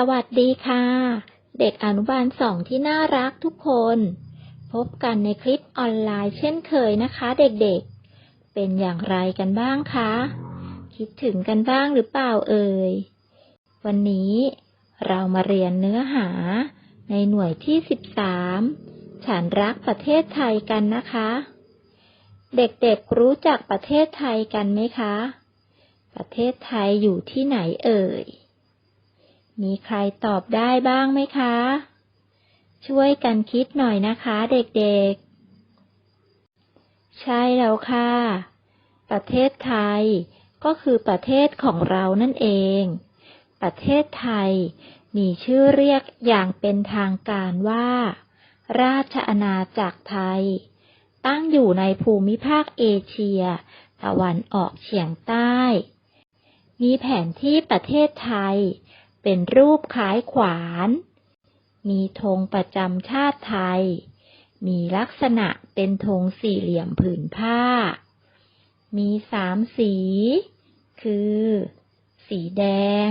สวัสดีค่ะ เด็กอนุบาลสองที่น่ารักทุกคน พบกันในคลิปออนไลน์เช่นเคยนะคะ เด็กๆ เป็นอย่างไรกันบ้างคะ คิดถึงกันบ้างหรือเปล่าเอ่ย วันนี้เรามาเรียนเนื้อหาในหน่วยที่13ฉันรักประเทศไทยกันนะคะ เด็กๆรู้จักประเทศไทยกันไหมคะ ประเทศไทยอยู่ที่ไหนเอ่ย มีใครตอบได้บ้างไหมคะ ช่วยกันคิดหน่อยนะคะเด็กๆ ใช่แล้วค่ะ ประเทศไทยก็คือประเทศของเรานั่นเอง ประเทศไทยมีชื่อเรียกอย่างเป็นทางการว่า ราชอาณาจักรไทย ตั้งอยู่ในภูมิภาคเอเชีย ตะวันออกเฉียงใต้ มีแผนที่ประเทศไทย เป็นรูปคล้ายขวาน มีธงประจำชาติไทย มีลักษณะเป็นธงสี่เหลี่ยมผืนผ้า มีสามสี คือ สีแดง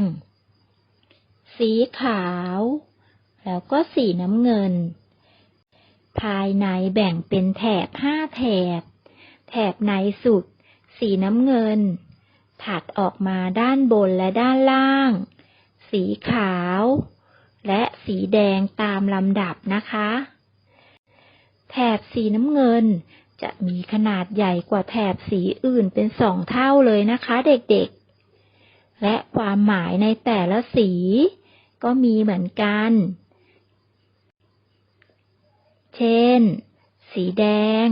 สีขาว แล้วก็สีน้ำเงิน ภายในแบ่งเป็นแถบห้าแถบ แถบในสุด สีน้ำเงิน ถัดออกมาด้านบนและด้านล่าง สีขาว และสีแดงตามลำดับนะคะ แถบสีน้ำเงินจะมีขนาดใหญ่กว่าแถบสีอื่นเป็นสองเท่าเลยนะคะเด็กๆ และความหมายในแต่ละสีก็มีเหมือนกัน เช่น สีแดง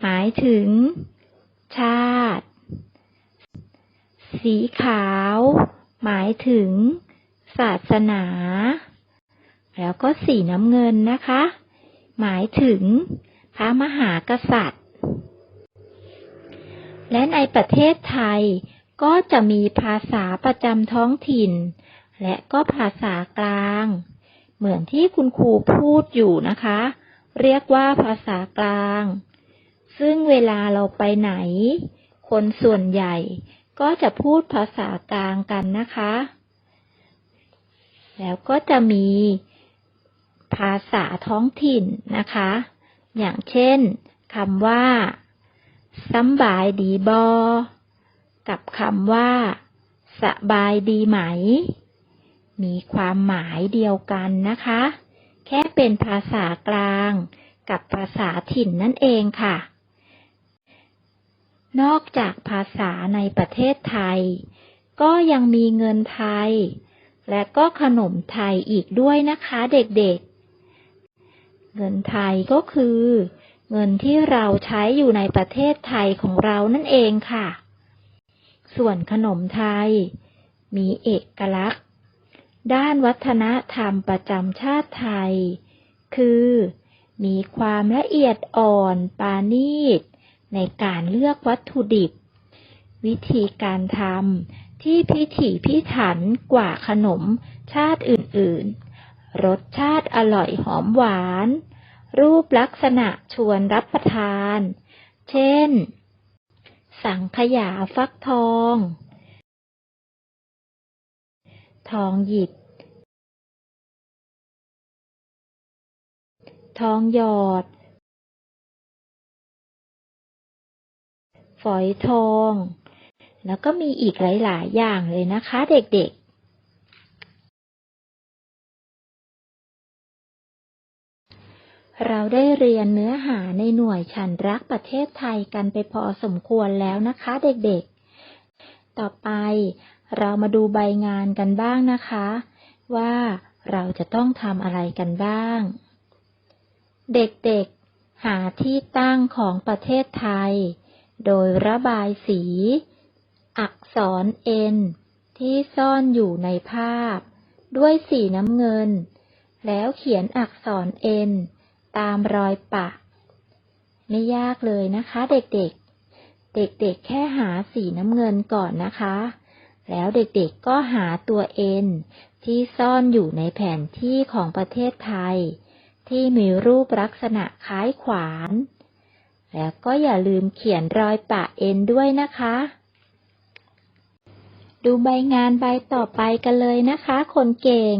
หมายถึง ชาติ สีขาว หมายถึง ศาสนา แล้วก็สีน้ำเงินนะคะ หมายถึงพระมหากษัตริย์ และในประเทศไทยก็จะมีภาษาประจำท้องถิ่น และก็ภาษากลาง เหมือนที่คุณครูพูดอยู่นะคะ เรียกว่าภาษากลาง ซึ่งเวลาเราไปไหน คนส่วนใหญ่ก็จะพูดภาษากลางกันนะคะ แล้วก็จะมีภาษาท้องถิ่นนะคะ อย่างเช่นคำว่าสบายดีบอ กับคำว่า สบายดีไหม มีความหมายเดียวกันนะคะ แค่เป็นภาษากลาง กับภาษาถิ่นนั่นเองค่ะ นอกจากภาษาในประเทศไทย ก็ยังมีเงินไทย และก็ขนมไทยอีกด้วยนะคะเด็กๆ เงินไทยก็คือ เงินที่เราใช้อยู่ในประเทศไทยของเรานั่นเองค่ะ ส่วนขนมไทย มีเอกลักษณ์ ด้านวัฒนธรรมประจำชาติไทย คือ มีความละเอียดอ่อนปานีตในการเลือกวัตถุดิบ วิธีการทำ ที่พิถีพิถันกว่าขนมชาติอื่นๆ รสชาติอร่อยหอมหวาน รูปลักษณะชวนรับประทาน เช่น สังขยาฟักทอง ทองหยิบ ทองหยอด ฝอยทอง แล้วก็มีอีกหลาย ๆ อย่างเลยนะคะเด็ก ๆเราได้เรียนเนื้อหาในหน่วยฉันรักประเทศไทยกันไปพอสมควรแล้วนะคะเด็กๆ ต่อไปเรามาดูใบงานกันบ้างนะคะ ว่าเราจะต้องทำอะไรกันบ้าง เด็กๆ หาที่ตั้งของประเทศไทย โดยระบายสี อักษร N ที่ซ่อนอยู่ในภาพ ด้วยสีน้ำเงิน แล้วเขียนอักษร N ตามรอยปะ ไม่ยากเลยนะคะเด็กๆ เด็กๆแค่หาสีน้ำเงินก่อนนะคะ แล้วเด็กๆก็หาตัว N ที่ซ่อนอยู่ในแผนที่ของประเทศไทย ที่มีรูปลักษณะคล้ายขวาน แล้วก็อย่าลืมเขียนรอยปะ N ด้วยนะคะ ดูใบงานใบต่อไปกันเลยนะคะ คนเก่ง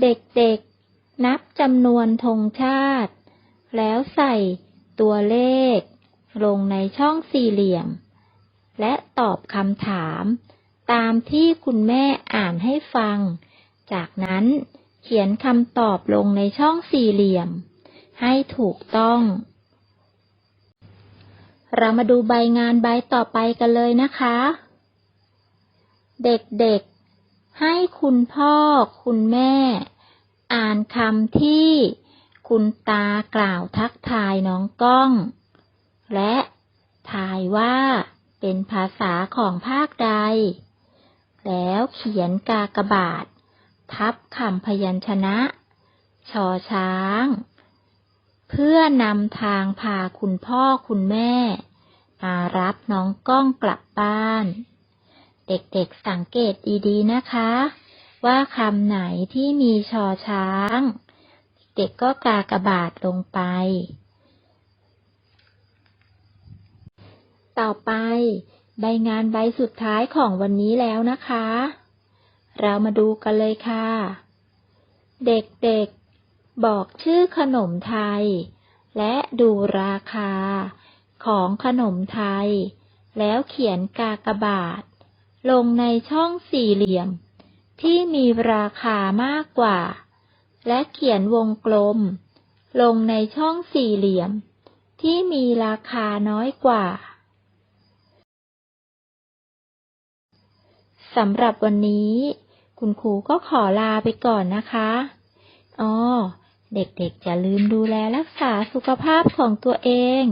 เด็กๆ นับจำนวนธงชาติ แล้วใส่ตัวเลข ลงในช่องสี่เหลี่ยม และตอบคำถาม ตามที่คุณแม่อ่านให้ฟัง จากนั้นเขียนคำตอบลงในช่องสี่เหลี่ยม ให้ถูกต้องเรามาดูใบงานใบต่อไปกันเลยนะคะ เด็กๆ ให้คุณพ่อคุณแม่ อ่านคำที่คุณตากล่าวทักทายน้องก้อง และทายว่าเป็นภาษาของภาคใด แล้วเขียนกากบาท ทับคำพยัญชนะ ชอช้าง เพื่อนำทางพาคุณพ่อคุณแม่ มารับน้องก้องกลับบ้าน เด็กๆสังเกตดีๆนะคะ ว่าคำไหนที่มีชอช้าง เด็กก็กากระบาทลงไป ต่อไป ใบงานใบสุดท้ายของวันนี้แล้วนะคะ เรามาดูกันเลยค่ะ เด็กๆบอกชื่อขนมไทย และดูราคาของขนมไทย แล้วเขียนกากบาท ลงในช่องสี่เหลี่ยม ที่มีราคามากกว่า และเขียนวงกลม ลงในช่องสี่เหลี่ยม ที่มีราคาน้อยกว่าสำหรับวันนี้ คุณครูก็ขอลาไปก่อนนะคะอ๋อเด็กๆอย่าลืมดูแลรักษาสุขภาพของตัวเอง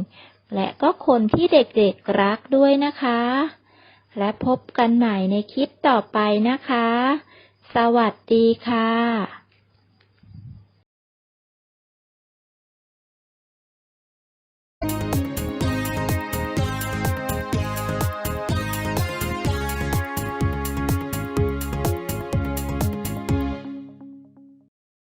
และก็คนที่เด็กๆรักด้วยนะคะ และพบกันใหม่ในคลิปต่อไปนะคะ สวัสดีค่ะ